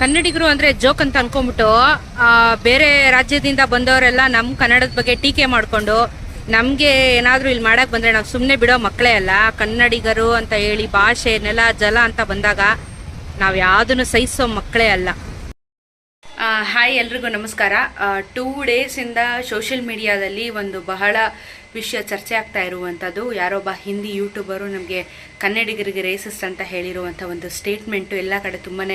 ಕನ್ನಡಿಗರು ಅಂದ್ರೆ ಜೋಕ್ ಅಂತ ಅನ್ಕೊಂಡ್ಬಿಟ್ಟು ಬೇರೆ ರಾಜ್ಯದಿಂದ ಬಂದವರೆಲ್ಲ ನಮ್ಮ ಕನ್ನಡದ ಬಗ್ಗೆ ಟೀಕೆ ಮಾಡ್ಕೊಂಡು, ನಮ್ಗೆ ಏನಾದರೂ ಇಲ್ಲಿ ಮಾಡಕ್ ಬಂದ್ರೆ ನಾವು ಸುಮ್ಮನೆ ಬಿಡೋ ಮಕ್ಕಳೇ ಅಲ್ಲ, ಕನ್ನಡಿಗರು ಅಂತ ಹೇಳಿ ಭಾಷೆ, ನೆಲ, ಜಲ ಅಂತ ಬಂದಾಗ ನಾವ್ ಯಾವ್ದನ್ನು ಸಹಿಸೋ ಮಕ್ಕಳೇ ಅಲ್ಲ. ಹಾಯ್ ಎಲ್ರಿಗೂ ನಮಸ್ಕಾರ. ಟೂ ಡೇಸಿಂದ ಸೋಷಿಯಲ್ ಮೀಡಿಯಾದಲ್ಲಿ ಒಂದು ಬಹಳ ವಿಷಯ ಚರ್ಚೆ ಆಗ್ತಾ ಇರುವಂಥದ್ದು. ಯಾರೊಬ್ಬ ಹಿಂದಿ ಯೂಟ್ಯೂಬರು ನಮಗೆ ಕನ್ನಡಿಗರಿಗೆ ರೇಸಿಸ್ಟ್ ಅಂತ ಹೇಳಿರುವಂಥ ಒಂದು ಸ್ಟೇಟ್ಮೆಂಟು ಎಲ್ಲ ಕಡೆ ತುಂಬಾ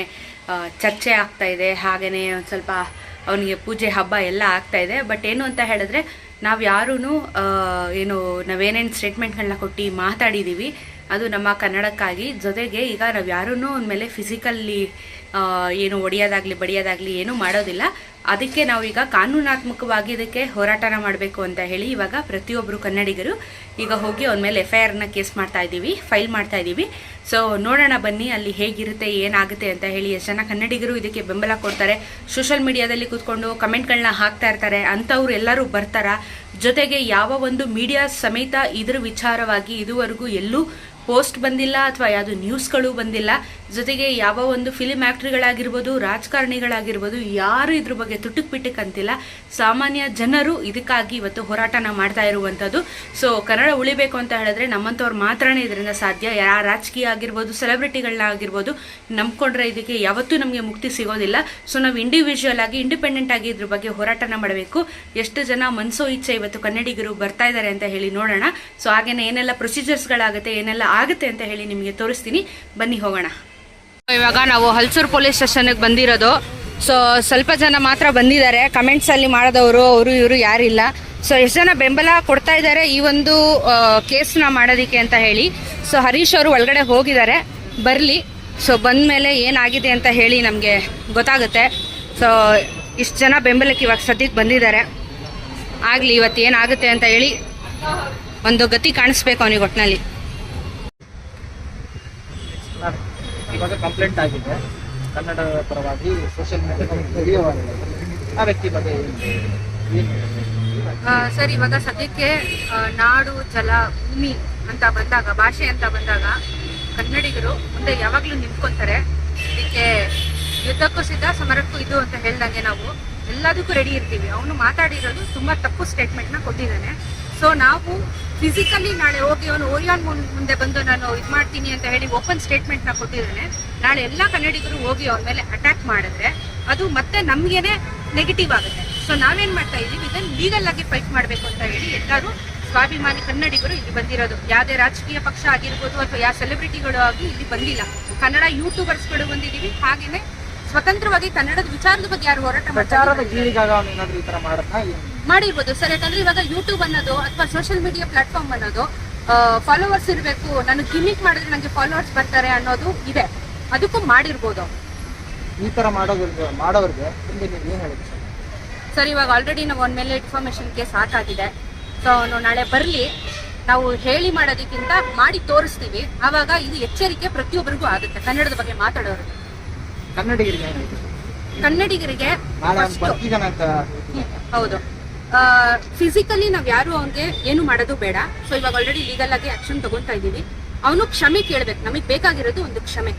ಚರ್ಚೆ ಆಗ್ತಾ ಇದೆ. ಹಾಗೆಯೇ ಒಂದು ಸ್ವಲ್ಪ ಅವನಿಗೆ ಪೂಜೆ ಹಬ್ಬ ಎಲ್ಲ ಆಗ್ತಾ ಇದೆ. ಬಟ್ ಏನು ಅಂತ ಹೇಳಿದ್ರೆ, ನಾವು ಯಾರೂ ಏನು, ನಾವೇನೇನು ಸ್ಟೇಟ್ಮೆಂಟ್ಗಳನ್ನ ಕೊಟ್ಟು ಮಾತಾಡಿದ್ದೀವಿ ಅದು ನಮ್ಮ ಕನ್ನಡಕ್ಕಾಗಿ. ಜೊತೆಗೆ ಈಗ ನಾವು ಯಾರೂ ಮೇಲೆ ಫಿಸಿಕಲ್ಲಿ ಏನು ಒಡೆಯೋದಾಗಲಿ, ಬಡಿಯೋದಾಗಲಿ ಏನೂ ಮಾಡೋದಿಲ್ಲ. ಅದಕ್ಕೆ ನಾವು ಈಗ ಕಾನೂನಾತ್ಮಕವಾಗಿ ಇದಕ್ಕೆ ಹೋರಾಟನ ಮಾಡಬೇಕು ಅಂತ ಹೇಳಿ ಇವಾಗ ಪ್ರತಿಯೊಬ್ಬರು ಕನ್ನಡಿಗರು ಈಗ ಹೋಗಿ ಅವನ ಮೇಲೆ ಎಫ್ ಐ ಆರ್ನ ಕೇಸ್ ಮಾಡ್ತಾ ಇದ್ದೀವಿ, ಫೈಲ್ ಮಾಡ್ತಾ ಇದ್ದೀವಿ. ಸೊ ನೋಡೋಣ ಬನ್ನಿ ಅಲ್ಲಿ ಹೇಗಿರುತ್ತೆ, ಏನಾಗುತ್ತೆ ಅಂತ ಹೇಳಿ ಎಷ್ಟು ಜನ ಕನ್ನಡಿಗರು ಇದಕ್ಕೆ ಬೆಂಬಲ ಕೊಡ್ತಾರೆ. ಸೋಷಲ್ ಮೀಡಿಯಾದಲ್ಲಿ ಕೂತ್ಕೊಂಡು ಕಮೆಂಟ್ಗಳನ್ನ ಹಾಕ್ತಾ ಇರ್ತಾರೆ. ಅಂಥವ್ರು ಎಲ್ಲರೂ ಬರ್ತಾರ? ಜೊತೆಗೆ ಯಾವ ಒಂದು ಮೀಡಿಯಾ ಸಮೇತ ಇದ್ರ ವಿಚಾರವಾಗಿ ಇದುವರೆಗೂ ಎಲ್ಲೂ ಪೋಸ್ಟ್ ಬಂದಿಲ್ಲ ಅಥವಾ ಯಾವುದು ನ್ಯೂಸ್ಗಳು ಬಂದಿಲ್ಲ. ಜೊತೆಗೆ ಯಾವ ಒಂದು ಫಿಲಿಮ್ ಆ್ಯಕ್ಟ್ರಿಗಳಾಗಿರ್ಬೋದು ರಾಜಕಾರಣಿಗಳಾಗಿರ್ಬೋದು, ಯಾರು ಇದ್ರ ಬಗ್ಗೆ ತುಟುಕ್ ಬಿಟ್ಟಕ್ ಅಂತಿಲ್ಲ. ಸಾಮಾನ್ಯ ಜನರು ಇದಕ್ಕಾಗಿ ಇವತ್ತು ಹೋರಾಟನ ಮಾಡ್ತಾ ಇರುವಂಥದ್ದು. ಸೊ ಕನ್ನಡ ಉಳಿಬೇಕು ಅಂತ ಹೇಳಿದ್ರೆ ನಮ್ಮಂಥವ್ರು ಮಾತ್ರನೇ ಇದರಿಂದ ಸಾಧ್ಯ. ಯಾ ರಾಜಕೀಯ ಆಗಿರ್ಬೋದು ಸೆಲೆಬ್ರಿಟಿಗಳನ್ನ ಆಗಿರ್ಬೋದು, ನಂಬ್ಕೊಂಡ್ರೆ ಇದಕ್ಕೆ ಯಾವತ್ತೂ ನಮಗೆ ಮುಕ್ತಿ ಸಿಗೋದಿಲ್ಲ. ಸೊ ನಾವು ಇಂಡಿವಿಜುವಲ್ ಆಗಿ ಇಂಡಿಪೆಂಡೆಂಟ್ ಆಗಿ ಇದ್ರ ಬಗ್ಗೆ ಹೋರಾಟನ ಮಾಡಬೇಕು. ಎಷ್ಟು ಜನ ಮನಸೋ ಇಚ್ಛೆ ಇವತ್ತು ಕನ್ನಡಿಗರು ಬರ್ತಾ ಇದ್ದಾರೆ ಅಂತ ಹೇಳಿ ನೋಡೋಣ. ಸೊ ಹಾಗೇನೆ ಏನೆಲ್ಲ ಪ್ರೊಸೀಜರ್ಸ್ಗಳಾಗುತ್ತೆ ಏನೆಲ್ಲ ಆಗುತ್ತೆ ಅಂತ ಹೇಳಿ ನಿಮಗೆ ತೋರಿಸ್ತೀನಿ. ಬನ್ನಿ ಹೋಗೋಣ. ಇವಾಗ ನಾವು ಹಲ್ಸೂರು ಪೊಲೀಸ್ ಸ್ಟೇಷನ್ಗೆ ಬಂದಿರೋದು. ಸೊ ಸ್ವಲ್ಪ ಜನ ಮಾತ್ರ ಬಂದಿದ್ದಾರೆ. ಕಮೆಂಟ್ಸ್ ಅಲ್ಲಿ ಮಾಡಿದವರು, ಅವರು ಇವರು ಯಾರಿಲ್ಲ. ಸೊ ಎಷ್ಟು ಜನ ಬೆಂಬಲ ಕೊಡ್ತಾ ಇದ್ದಾರೆ ಈ ಒಂದು ಕೇಸ್ನ ಮಾಡೋದಕ್ಕೆ ಅಂತ ಹೇಳಿ. ಸೊ ಹರೀಶ್ ಅವರು ಒಳಗಡೆ ಹೋಗಿದ್ದಾರೆ. ಬರಲಿ. ಸೊ ಬಂದ ಮೇಲೆ ಏನಾಗಿದೆ ಅಂತ ಹೇಳಿ ನಮಗೆ ಗೊತ್ತಾಗುತ್ತೆ. ಸೊ ಇಷ್ಟು ಜನ ಬೆಂಬಲಕ್ಕೆ ಇವಾಗ ಸದ್ಯಕ್ಕೆ ಬಂದಿದ್ದಾರೆ. ಆಗಲಿ, ಇವತ್ತು ಏನಾಗುತ್ತೆ ಅಂತ ಹೇಳಿ ಒಂದು ಗತಿ ಕಾಣಿಸ್ಬೇಕು ಅವನಿಗೆ ಒಟ್ಟಿನಲ್ಲಿ ಕಂಪ್ಲೇಂಟ್ ಆಗಿದೆ. ಕನ್ನಡ ಪರವಾಗಿ ಸೋಷಿಯಲ್ ಆಗಿದೆ ಆ ವ್ಯಕ್ತಿ ಬಗ್ಗೆ ಸರ್, ಇವಾಗ ಸದ್ಯಕ್ಕೆ ನಾಡು, ಜಲ, ಭೂಮಿ ಅಂತ ಬಂದಾಗ, ಭಾಷೆ ಅಂತ ಬಂದಾಗ ಕನ್ನಡಿಗರು ಮುಂದೆ ಯಾವಾಗಲೂ ನಿಂತ್ಕೊಂತಾರೆ ಇದಕ್ಕೆ ಯುದ್ಧಕ್ಕೂ ಸಿದ್ಧ, ಸಮರಕ್ಕೂ ಇದು ಅಂತ ಹೇಳ್ದಂಗೆ ನಾವು ಎಲ್ಲದಕ್ಕೂ ರೆಡಿ ಇರ್ತೀವಿ. ಅವನು ಮಾತಾಡಿರೋದು ತುಂಬಾ ತಪ್ಪು ಸ್ಟೇಟ್ಮೆಂಟ್ನ ಕೊಟ್ಟಿದ್ದಾನೆ. ಸೊ ನಾವು ಫಿಸಿಕಲಿ ನಾಳೆ ಹೋಗಿ ಅವನು ಓರಿಯಾನ್ ಮುಂದೆ ಬಂದು ನಾನು ಇದು ಮಾಡ್ತೀನಿ ಅಂತ ಹೇಳಿ ಓಪನ್ ಸ್ಟೇಟ್ಮೆಂಟ್ನ ಕೊಟ್ಟಿದ್ದಾನೆ. ನಾಳೆ ಎಲ್ಲ ಕನ್ನಡಿಗರು ಹೋಗಿ ಅವ್ರ ಮೇಲೆ ಅಟ್ಯಾಕ್ ಮಾಡಿದ್ರೆ ಅದು ಮತ್ತೆ ನಮಗೇನೆ ನೆಗೆಟಿವ್ ಆಗುತ್ತೆ. ಸೊ ನಾವೇನ್ ಮಾಡ್ತಾ ಇದೀವಿ ಇದನ್ನ ಲೀಗಲ್ ಆಗಿ ಫೈಟ್ ಮಾಡಬೇಕು ಅಂತ ಹೇಳಿ ಎಲ್ಲರೂ ಸ್ವಾಭಿಮಾನಿ ಕನ್ನಡಿಗರು ಇಲ್ಲಿ ಬಂದಿರೋದು. ಯಾವುದೇ ರಾಜಕೀಯ ಪಕ್ಷ ಆಗಿರ್ಬೋದು ಅಥವಾ ಯಾವ ಸೆಲೆಬ್ರಿಟಿಗಳು ಆಗಿ ಇಲ್ಲಿ ಬಂದಿಲ್ಲ. ಕನ್ನಡ ಯೂಟ್ಯೂಬರ್ಸ್ಗಳು ಬಂದಿದ್ದೀವಿ. ಹಾಗೇನೆ ಸ್ವತಂತ್ರವಾಗಿ ಕನ್ನಡದ ವಿಚಾರದ ಬಗ್ಗೆ ಯಾರು ಹೋರಾಟ ಮಾಡ್ತಾ ಮಾಡಿರ್ಬೋದು. ಸರ್ ಯಾಕಂದ್ರೆ ಇವಾಗ ಯೂಟ್ಯೂಬ್ ಅನ್ನೋದು ಅಥವಾ ಸೋಷಿಯಲ್ ಮೀಡಿಯಾ ಪ್ಲಾಟ್ಫಾರ್ಮ್ ಅನ್ನೋದು ಫಾಲೋವರ್ಸ್ ಇರಬೇಕು ನಾನು ಗಿಮಿಕ್ ಮಾಡಿದ್ರೆ ನನಗೆ ಫಾಲೋವರ್ಸ್ ಬರ್ತಾರೆ ಅನ್ನೋದು ಇದೆ. ಅದಕ್ಕೂ ಮಾಡಿರ್ಬೋದು. ಈ ತರ ಮಾಡೋದ್ರಿಗೆ ಮಾಡೋರಿಗೆ ಮುಂದೆ ನೀವು ಏನು ಹೇಳಿದ್ರಿ ಸರ್? ಇವಾಗ ಆಲ್ರೆಡಿ ನಾವು ಅವನ ಮೇಲೆ ಇನ್ಫಾರ್ಮೇಶನ್ ಕೇಸ್ ಹಾಕಾಗಿದೆ. ಸೊ ಅವನು ನಾಳೆ ಬರಲಿ ನಾವು ಹೇಳಿ ಮಾಡೋದಕ್ಕಿಂತ ಮಾಡಿ ತೋರಿಸ್ತೀವಿ. ಆವಾಗ ಇದು ಎಚ್ಚರಿಕೆ ಪ್ರತಿಯೊಬ್ಬರಿಗೂ ಆಗುತ್ತೆ ಕನ್ನಡದ ಬಗ್ಗೆ ಮಾತಾಡೋರು. ಕನ್ನಡಿಗರಿಗೆ? ಕನ್ನಡಿಗರಿಗೆ ಹೌದು. ಫಿಸಿಕಲಿ ನಾವು ಯಾರು ಅವ್ನಿಗೆ ಏನು ಮಾಡೋದು ಬೇಡ. ಸೊ ಇವಾಗ ಆಲ್ರೆಡಿ ಲೀಗಲ್ ಆಗಿ ಆಕ್ಷನ್ ತಗೊಂತಾ ಇದ್ದೀವಿ. ಅವನು ಕ್ಷಮೆ ಕೇಳ್ಬೇಕು. ನಮಗೆ ಬೇಕಾಗಿರೋದು ಒಂದು ಕ್ಷಮೆ.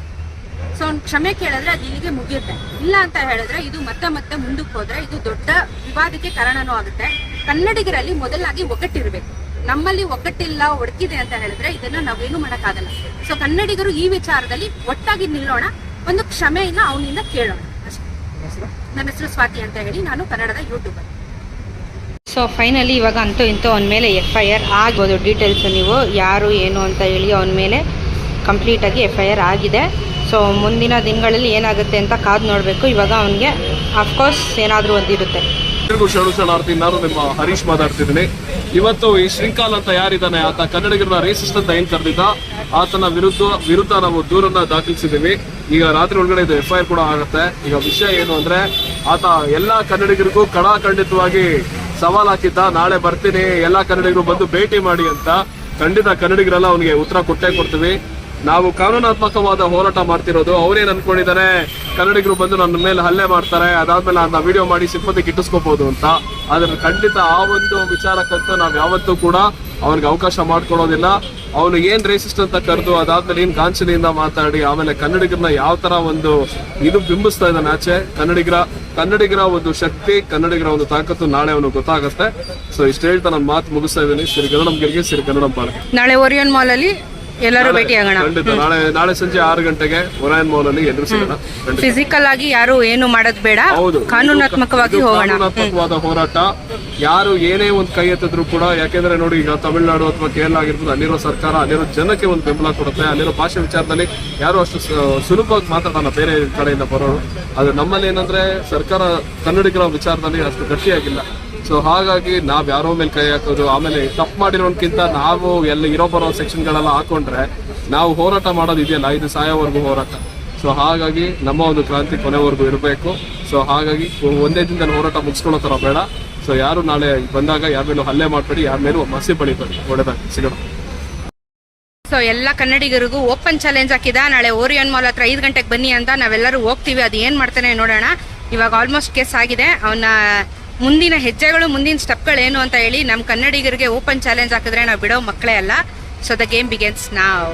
ಸೊ ಅವ್ನು ಕ್ಷಮೆ ಕೇಳಿದ್ರೆ ಅದು ಇಲ್ಲಿಗೆ ಮುಗಿಯುತ್ತೆ. ಇಲ್ಲ ಅಂತ ಹೇಳಿದ್ರೆ ಇದು ಮತ್ತೆ ಮತ್ತೆ ಮುಂದಕ್ಕೆ ಹೋದ್ರೆ ಇದು ದೊಡ್ಡ ವಿವಾದಕ್ಕೆ ಕಾರಣನೂ ಆಗುತ್ತೆ. ಕನ್ನಡಿಗರಲ್ಲಿ ಮೊದಲಾಗಿ ಒಗ್ಗಟ್ಟಿರ್ಬೇಕು. ನಮ್ಮಲ್ಲಿ ಒಗ್ಗಟ್ಟಿಲ್ಲ ಒಡಕಿದೆ ಅಂತ ಹೇಳಿದ್ರೆ ಇದನ್ನ ನಾವೇನು ಮಾಡೋಕ್ಕಾಗಲ್ಲ. ಸೊ ಕನ್ನಡಿಗರು ಈ ವಿಚಾರದಲ್ಲಿ ಒಟ್ಟಾಗಿ ನಿಲ್ಲೋಣ. ಒಂದು ಕ್ಷಮೆಯನ್ನ ಅವನಿಂದ ಕೇಳೋಣ. ಅಷ್ಟೇ. ನನ್ನ ಹೆಸರು? ಸ್ವಾತಿ ಅಂತ ಹೇಳಿ ನಾನು ಕನ್ನಡದ ಯೂಟ್ಯೂಬರ್ ಸೊ ಫೈನಲಿ ಇವಾಗ ಅಂತೂ ಇಂತೂ ಅವನ ಮೇಲೆ ಎಫ್ ಐ ಆರ್ ಆಗ್ಬೋದು. ಡೀಟೇಲ್ಸ್ ನೀವು ಯಾರು, ಏನು ಅಂತ ಹೇಳಿ ಅವನ ಮೇಲೆ ಕಂಪ್ಲೀಟಾಗಿ ಎಫ್ ಐ ಆರ್ ಆಗಿದೆ. ಸೊ ಮುಂದಿನ ದಿನಗಳಲ್ಲಿ ಏನಾಗುತ್ತೆ ಅಂತ ಕಾದು ನೋಡಬೇಕು. ಇವಾಗ ಅವನಿಗೆ ಅಫ್ಕೋರ್ಸ್ ಏನಾದರೂ ಒಂದಿರುತ್ತೆ ಶರಣು ಶರಣಾರ್ಥಿ, ನಾನು ನಿಮ್ಮ ಹರೀಶ್ ಮಾತಾಡ್ತಿದ್ದೀನಿ. ಇವತ್ತು ಈ ಶ್ರೀಕಾಲ್ ಅಂತ ಯಾರಿದ್ದಾನೆ ಆತ ಕನ್ನಡಿಗರನ್ನ ರೇಸಿಸ್ಟ್ ಅಂತ ಏನ್ ಕರೆದಿದ್ದ? ಆತನ ವಿರುದ್ಧ ವಿರುದ್ಧ ನಾವು ದೂರನ್ನ ದಾಖಲಿಸಿದ್ದೀವಿ. ಈಗ ರಾತ್ರಿ ಒಳಗಡೆ ಇದು ಎಫ್ ಐ ಆರ್ ಕೂಡ ಆಗುತ್ತೆ. ಈಗ ವಿಷಯ ಏನು ಅಂದ್ರೆ, ಆತ ಎಲ್ಲಾ ಕನ್ನಡಿಗರಿಗೂ ಕಡಾಖಂಡಿತವಾಗಿ ಸವಾಲ್ ಹಾಕಿದ್ದ, ನಾಳೆ ಬರ್ತೀನಿ, ಎಲ್ಲಾ ಕನ್ನಡಿಗರು ಬಂದು ಭೇಟಿ ಮಾಡಿ ಅಂತ. ಖಂಡಿತ ಕನ್ನಡಿಗರೆಲ್ಲ ಅವನಿಗೆ ಉತ್ತರ ಕೊಟ್ಟೇ ಕೊಡ್ತೀವಿ. ನಾವು ಕಾನೂನಾತ್ಮಕವಾದ ಹೋರಾಟ ಮಾಡ್ತಿರೋದು, ಅವ್ರೇನ್ ಅನ್ಕೊಂಡಿದ್ದಾರೆ ಕನ್ನಡಿಗರು ಬಂದು ನನ್ನ ಮೇಲೆ ಹಲ್ಲೆ ಮಾಡ್ತಾರೆ, ಅದಾದ್ಮೇಲೆ ಅದನ್ನ ವಿಡಿಯೋ ಮಾಡಿ ಸಿಂಪತಿ ಗಿಟ್ಟಿಸ್ಕೋಬಹುದು ಅಂತ. ಆದ್ರೆ ಖಂಡಿತ ಆ ಒಂದು ವಿಚಾರಕ್ಕಂತೂ ನಾವ್ ಯಾವತ್ತೂ ಕೂಡ ಅವ್ರಿಗೆ ಅವಕಾಶ ಮಾಡ್ಕೊಡೋದಿಲ್ಲ ಅವನು ಏನ್ ರೇಸಿಸ್ಟ್ ಅಂತ ಕರೆದು ಅದಾದ್ಮೇಲೆ ಏನ್ ಗಾಂಚಲಿಯಿಂದ ಮಾತಾಡಿ, ಆಮೇಲೆ ಕನ್ನಡಿಗರನ್ನ ಯಾವ ತರ ಒಂದು ಇದು ಬಿಂಬಿಸ್ತಾ ಇದ್ದಾನೆ ಆಚೆ. ಕನ್ನಡಿಗರ ಕನ್ನಡಿಗರ ಒಂದು ಶಕ್ತಿ, ಕನ್ನಡಿಗರ ಒಂದು ತಾಕತ್ತು ನಾಳೆ ಅವನು ಗೊತ್ತಾಗುತ್ತೆ. ಸೊ ಇಷ್ಟು ಹೇಳ್ತಾ ನಾನು ಮಾತು ಮುಗಿಸ್ತಾ ಇದ್ದೀನಿ. ಶ್ರೀ ಕನ್ನಡಂ ಗೆಲ್ಗೆ ಶ್ರೀ ಕನ್ನಡಂ ಪಾಲಕ ನಾಳೆ ಓರಿಯನ್ ಮಾಲ್ ಅಲ್ಲಿ ಎಲ್ಲರೂ ಭೇಟಿಯಾಗೋಣ ಖಂಡಿತ ನಾಳೆ ನಾಳೆ ಸಂಜೆ ಆರು ಗಂಟೆಗೆ ಒರಾಯನ್ ಮಾಲ್ ಅಲ್ಲಿ ಎದುರು ಸಿಗೋಣ. ಖಂಡಿತ. ಫಿಸಿಕಲ್ ಆಗಿ ಯಾರು ಏನು ಮಾಡೋದ್ ಬೇಡ. ಹೌದು. ಕಾನೂನಾತ್ಮಕವಾಗಿ ಇದು ಹೋಗೋಣ. ಕಾನೂನಾತ್ಮಕವಾದ ಹೋರಾಟ. ಯಾರು ಏನೇ ಒಂದು ಕೈ ಎತ್ತಿದ್ರು ಕೂಡ ಯಾಕೆಂದ್ರೆ ನೋಡಿ ಈಗ ತಮಿಳುನಾಡು ಅಥವಾ ಕೇರಳ ಆಗಿರ್ಬೋದು ಅಲ್ಲಿರೋ ಸರ್ಕಾರ ಅಲ್ಲಿರೋ ಜನಕ್ಕೆ ಒಂದು ಬೆಂಬಲ ಕೊಡುತ್ತೆ. ಅಲ್ಲಿರೋ ಭಾಷೆ ವಿಚಾರದಲ್ಲಿ ಯಾರು ಅಷ್ಟು ಸ- ಸುಲಭವಾಗಿ ಮಾತಾಡೋಣ ಬೇರೆ ಕಡೆಯಿಂದ ಬರೋರು. ಅದು ನಮ್ಮಲ್ಲಿ ಏನಂದ್ರೆ ಸರ್ಕಾರ ಕನ್ನಡಿಗರ ವಿಚಾರದಲ್ಲಿ ಅಷ್ಟು ಗಟ್ಟಿಯಾಗಿಲ್ಲ. ಸೊ ಹಾಗಾಗಿ ನಾವು ಯಾರೋ ಮೇಲೆ ಕೈ ಹಾಕೋದು, ಆಮೇಲೆ ತಪ್ಪು ಮಾಡಿರೋನ್ಕಿಂತ ನಾವು ಎಲ್ಲ ಇರೋ ಬರೋ ಸೆಕ್ಷನ್ಗಳೆಲ್ಲ ಹಾಕೊಂಡ್ರೆ ನಾವು ಹೋರಾಟ ಮಾಡೋದು ಇದೆಯಲ್ಲ, ಇದು ಸಾಯೋವರೆಗೂ ಹೋರಾಟ. ಸೊ ಹಾಗಾಗಿ ನಮ್ಮ ಒಂದು ಕ್ರಾಂತಿ ಕೊನೆವರೆಗೂ ಇರಬೇಕು. ಸೊ ಹಾಗಾಗಿ ಒಂದೇ ದಿನದಲ್ಲಿ ಹೋರಾಟ ಮುಗಿಸ್ಕೊಳ್ಳೋ ಥರ ಬೇಡ. ಸೊ ಯಾರು ನಾಳೆ ಬಂದಾಗ ಯಾರ ಮೇಲೂ ಹಲ್ಲೆ ಮಾಡಬೇಡಿ, ಯಾರ ಮೇಲೂ ಮಸಿ ಬಳಿಬೇಡಿ ಒಳ್ಳೆದಾಗಿ ಸಿಗೋಣ. ಸೊ ಎಲ್ಲ ಕನ್ನಡಿಗರಿಗೂ ಓಪನ್ ಚಾಲೆಂಜ್ ಹಾಕಿದ. ನಾಳೆ ಓರಿಯನ್ ಮಾಲ್ ಹತ್ರ ಐದು ಗಂಟೆಗೆ ಬನ್ನಿ ಅಂತ ನಾವೆಲ್ಲರೂ ಹೋಗ್ತೀವಿ. ಅದು ಏನು ಮಾಡ್ತಾನೆ ನೋಡೋಣ. ಇವಾಗ ಆಲ್ಮೋಸ್ಟ್ ಕೇಸ್ ಆಗಿದೆ. ಅವನ ಮುಂದಿನ ಹೆಜ್ಜೆಗಳು, ಮುಂದಿನ ಸ್ಟೆಪ್ಗಳು ಏನು ಅಂತ ಹೇಳಿ ನಮ್ಮ ಕನ್ನಡಿಗರಿಗೆ ಓಪನ್ ಚಾಲೆಂಜ್ ಹಾಕಿದ್ರೆ ನಾವು ಬಿಡೋ ಮಕ್ಕಳೇ ಅಲ್ಲ. ಸೊ ದ ಗೇಮ್ ಬಿಗೇನ್ಸ್ ನಾವ್